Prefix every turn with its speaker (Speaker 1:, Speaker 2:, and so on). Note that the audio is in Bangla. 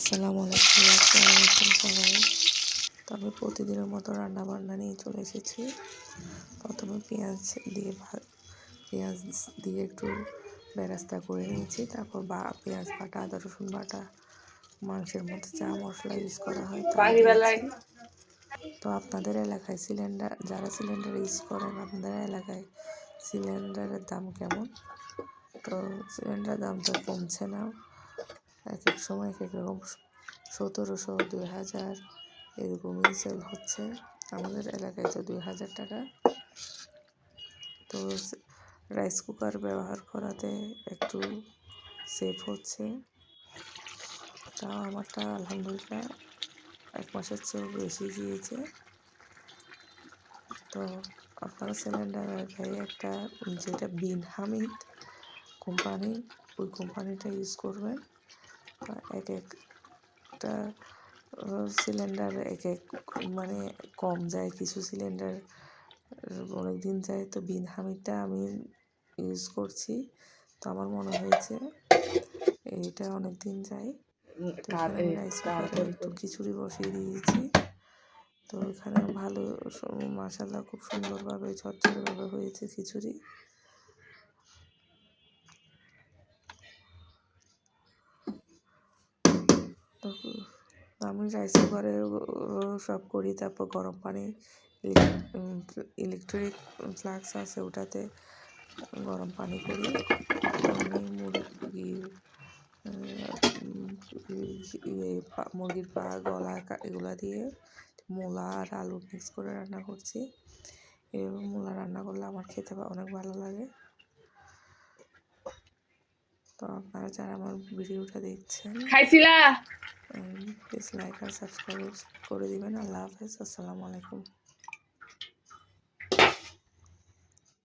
Speaker 1: আসসালামু আলাইকুম আসসালামু আলাইকুম সবাই তো আমি প্রতিদিনের মতো রান্না বান্না নিয়ে চলে এসেছি। প্রথমে পেঁয়াজ দিয়ে পেঁয়াজ দিয়ে একটু বেরাস্তা করে নিয়েছি। তারপর বা, পেঁয়াজ বাটা, আদা, রসুন বাটা, মাংসের মধ্যে চা মশলা ইউজ করা হয় তো আপনাদের এলাকায় সিলিন্ডার, যারা সিলিন্ডার ইউজ করেন, আপনাদের এলাকায় সিলিন্ডারের দাম কেমন? তো সিলিন্ডারের দাম তো কমছে না। এক এক সময় এক এক রকম সতেরোশো দুই হাজার এরকমই সেল হচ্ছে। আমাদের এলাকায় তো দুই হাজার টাকা। তো রাইস কুকার ব্যবহার করাতে একটু সেভ হচ্ছে। তাও আমারটা আলহামদুলিল্লাহ এক মাসের চেয়েও বেশি গিয়েছে। তো আপনারা সিলিন্ডার গায়ে একটা, যেটা বিন হামিদ কোম্পানি ওই কোম্পানিটা ইউজ করবেন। এক একটা সিলিন্ডার এক এক মানে কম যায় কিছু সিলিন্ডার অনেক দিন যায়। তো বিন হামিদটা আমি ইউজ করছি। তো আমার মনে হয়েছে এইটা অনেক দিন যায়। তো খিচুড়ি বসিয়ে দিয়েছি। তো এখানে ভালো মাসাল্লাহ খুব সুন্দরভাবে ঝরঝরভাবে হয়েছে খিচুড়ি। আমি রাইস কুকারে সব করি, তারপর গরম পানি ইলেকট্রিক ফ্লাক্স আছে ওটাতে গরম পানি করি। আমি মুরগি ইয়ে মুরগির পা, গলা এগুলা দিয়ে মূলা আর আলু মিক্স করে রান্না করছি। এভাবে মূলা রান্না করলে আমার খেতে অনেক ভালো লাগে। তো আপনারা যারা আমার ভিডিওটা দেখছেন
Speaker 2: খাইছিলা
Speaker 1: প্লিজ লাইক আর সাবস্ক্রাইব করে দিবেন। আল্লাহ হাফেজ আসসালামু আলাইকুম।